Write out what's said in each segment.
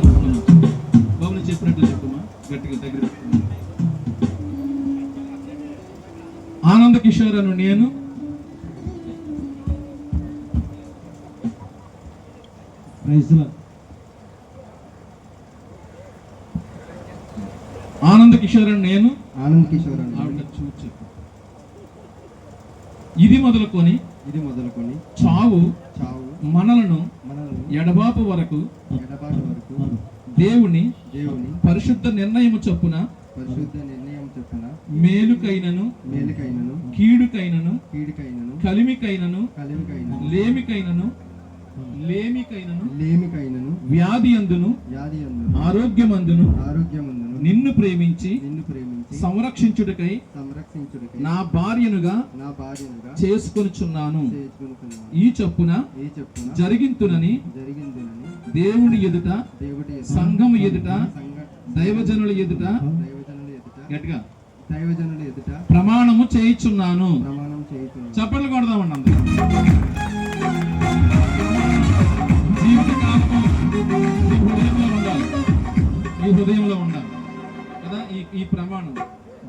పెట్టుకున్నాను చెప్పినట్లు చెప్పమ్మా గట్టిగా దగ్గర ఆనంద కిషోర్ అను నేను. ఆనంద కిషోర్ అని నేను. ఆనంద్ కిషోర్ ఆవిడ చెప్పు. ఇది మొదలుకొని ఇది మొదలుకొని చావు చావు మనలను మనల్ని ఎడబాపు వరకు దేవుని దేవుని పరిశుద్ధ నిర్ణయము చొప్పున పరిశుద్ధ నిర్ణయం చొప్పున మేలుకైనను మేలుకైనను కీడుకైనను కీడుకైనను కలిమికైనను కలిమికైనను లేమికైనను లేమికైనను లేమికైనను వ్యాధి అందును వ్యాధి అందును ఆరోగ్యమందును ఆరోగ్యమందును నిన్ను ప్రేమించి నిన్ను ప్రేమించి సంరక్షించుటకై సంరక్షించుడికై నా భార్యనుగా నా భార్యనుగా చేసుకొనుచున్నాను. ఈ చొప్పున ఈ చెప్పున జరిగింతునని జరిగిందినని దేవుని ఎదుట దేవుడి ఎదుట, సంఘము ఎదుట సంఘ దైవజనుల ఎదుట దైవజనుల ఎదుట గట్టిగా దైవజనుల ఎదుట ప్రమాణము చేయుచున్నాను. ప్రమాణం చేయుతున్నాను చప్పట్లు కొడదామండి అందరూ. నీ హృదయంలో ఉండాలి. నీ హృదయంలో ఉండాలి. ఈ ప్రమాణం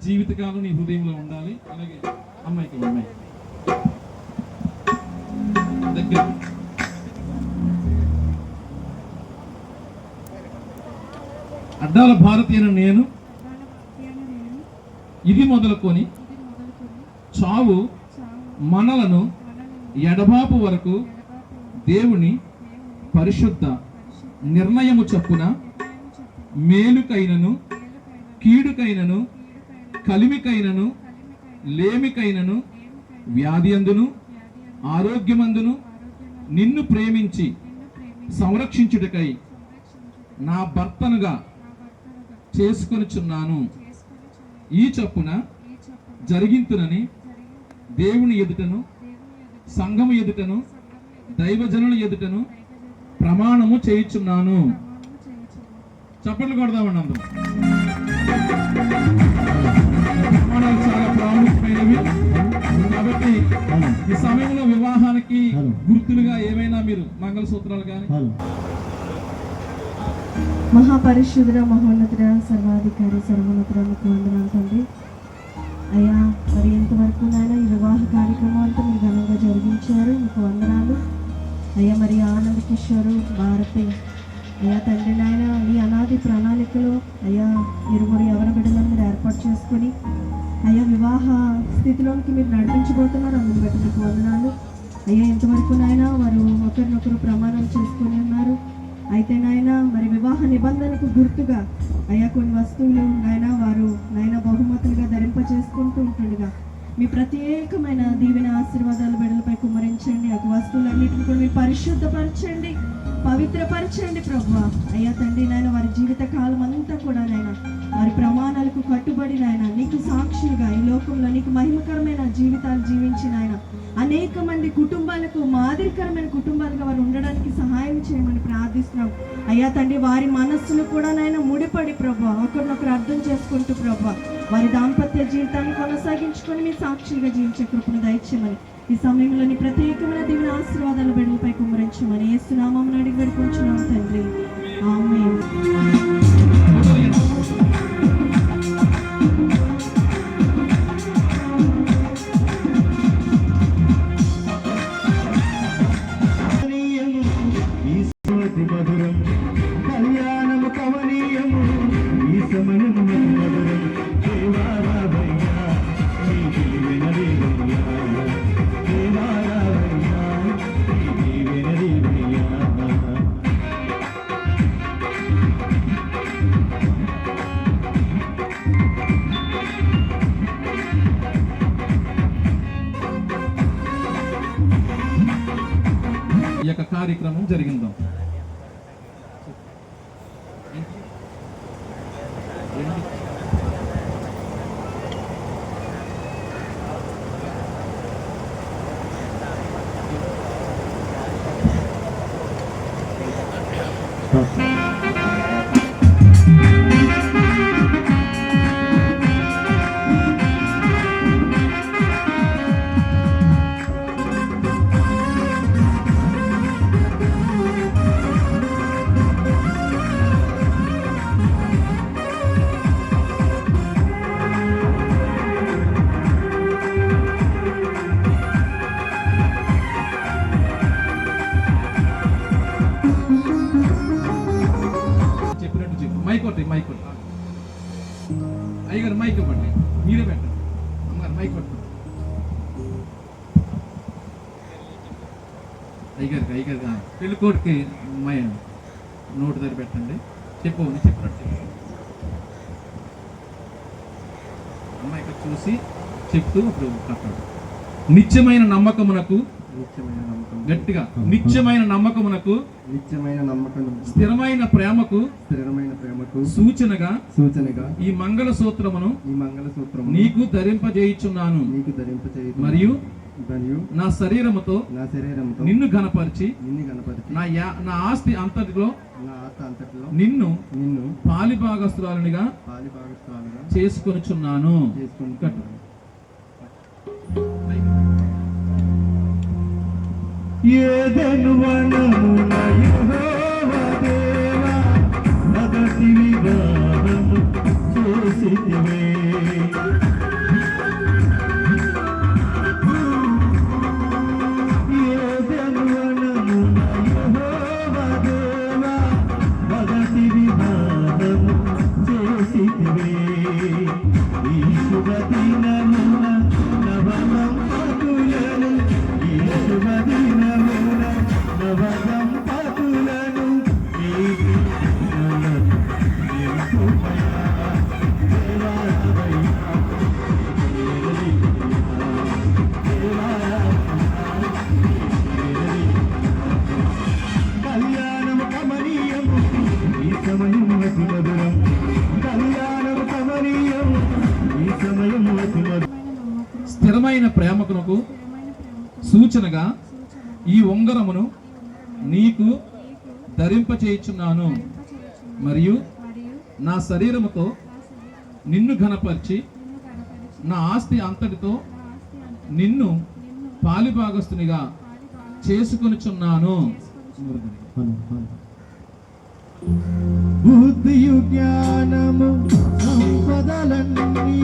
జీవితకాలం నీ హృదయంలో ఉండాలి. అలాగే అమ్మాయికి అమ్మాయి. దగ్గర. అడ్డాల భారతీయున నేను. ఇది మొదలుకొని చావు మనలను ఎడబాపు వరకు దేవుని పరిశుద్ధ నిర్ణయము చొప్పున మేలుకైనను కీడుకైనను కలిమికైనను లేమికైనను వ్యాధి అందును ఆరోగ్యమందును నిన్ను ప్రేమించి సంరక్షించుటకై నా భర్తనుగా చేసుకొనుచున్నాను. ఈ చప్పున జరిగింతునని దేవుని ఎదుటను సంఘము ఎదుటను దైవజనుల ఎదుటను ప్రమాణము చేయుచున్నాను. చప్పట్లు కొడదామండి అందరం. ప్రమాణాలు చాలా ప్రాముఖ్యమైనవి కాబట్టి ఈ సమయంలో వివాహానికి గుర్తులుగా ఏమైనా మీరు మంగళసూత్రాలు కానీ మహాపరిశుద్ధుడ మహోన్నతుడ సర్వాధికారి సర్వోన్నతుడ మీకు వందనాలు తండ్రి. అయ్యా మరి ఇంతవరకు నాయన ఈ వివాహ కార్యక్రమం అంతా మీరు ఘనంగా జరిగించారు? మీకు వందనాలు. అయ్యా మరి ఆనంద్ కిషోరు భారతి అయ్యా తండ్రి నాయన ఈ అనాది ప్రణాళికలో అయ్యా ఇరువురు ఎవరి బిడ్డలను మీరు ఏర్పాటు చేసుకొని అయ్యా వివాహ స్థితిలోనికి మీరు నడిపించబోతున్నారు. అందుకు బట్టి మీకు వందనాలు. అయ్యా ఇంతవరకు నాయన వారు ఒకరినొకరు ప్రమాణం చేసుకొని ఉన్నారు. అయితే నాయన మరి వివాహ నిబంధనకు గుర్తుగా అయ్యా కొన్ని వస్తువులు నాయన వారు నాయన బహుమతులుగా ధరింప చేసుకుంటూ ఉంటుండగా మీ ప్రత్యేకమైన దీవెన ఆశీర్వాదాలు బిడ్డలపై కుమ్మరించండి. ఆ వస్తువులన్నింటిని కూడా మీరు పరిశుద్ధపరచండి. పవిత్రపరచండి ప్రభు. అయ్యా తండ్రి నాయన వారి జీవిత కాలం అంతా కూడా నాయన వారి ప్రమాణాలకు కట్టుబడి నాయన నీకు సాక్షులుగా ఈ లోకంలో నీకు మహిమకరమైన జీవితాలు జీవించిన ఆయన అనేక మంది కుటుంబాలకు మాదిరికరమైన కుటుంబాలుగా వారు ఉండడానికి సహాయం చేయమని ప్రార్థిస్తున్నాం. అయ్యా తండ్రి వారి మనస్సులు కూడా నాయన ముడిపడి ప్రభు ఒకరినొకరు అర్థం చేసుకుంటూ ప్రభా వారి దాంపత్య జీవితాన్ని కొనసాగించుకొని మీ సాక్షులుగా జీవించే కృపను దయచేయమని ఈ సమయంలోని ప్రత్యేకమైన దీవెన ఆశీర్వాదాలు బిడ్డలపై కుమ్మరించమని ఏసునామం అడిగి పెడుకుంటున్నాం తండ్రి. ఈ యొక్క కార్యక్రమం జరిగిందాం. మైక్ కొట్టు. అయ్యగారు మైక్ ఇవ్వండి. మీరే పెట్టండి. అమ్మగారు మైక్ కొట్టు. అయ్యగారికి అయ్యగారు పెళ్ళి కోడికి మై నోటు దగ్గర పెట్టండి. చెప్పు నేను చెప్పినట్టు చెప్పు అమ్మాయి చూసి చెప్తూ ఇప్పుడు కట్టాడు. నిత్యమైన నమ్మకమునకు గట్టిగా నిత్యమైన నమ్మకమునకు నిత్యమైన నమ్మకం. స్థిరమైన ప్రేమకు స్థిరమైన ప్రేమకు సూచనగా సూచనగా ఈ మంగళ సూత్రమును ఈ మంగళసూత్రము నీకు ధరింపజేయుచున్నాను. నీకు ధరింపచేయదు మరియు మరియు నా శరీరముతో నా శరీరంతో నిన్ను ఘనపరిచి నిన్ను గణపతి నా యా నా ఆస్తి అంతటిలో నా ఆత్మ అంతటిలో నిన్ను నిన్ను పాలిభాగస్తురాలునిగా చేసుకొనుచున్నాను. చేసుకుంటున్నాను ఏదెను వనమున యెహోవా దేవా మొదటి వివాహము చేసితివే. సూచనగా ఈ ఉంగరమును నీకు ధరింపచేయుచున్నాను మరియు నా శరీరముతో నిన్ను ఘనపరిచి నా ఆస్తి అంతటితో నిన్ను పాలిభాగస్తునిగా చేసుకొనుచున్నాను. బుద్ధియు జ్ఞానము సంపదలన్నీ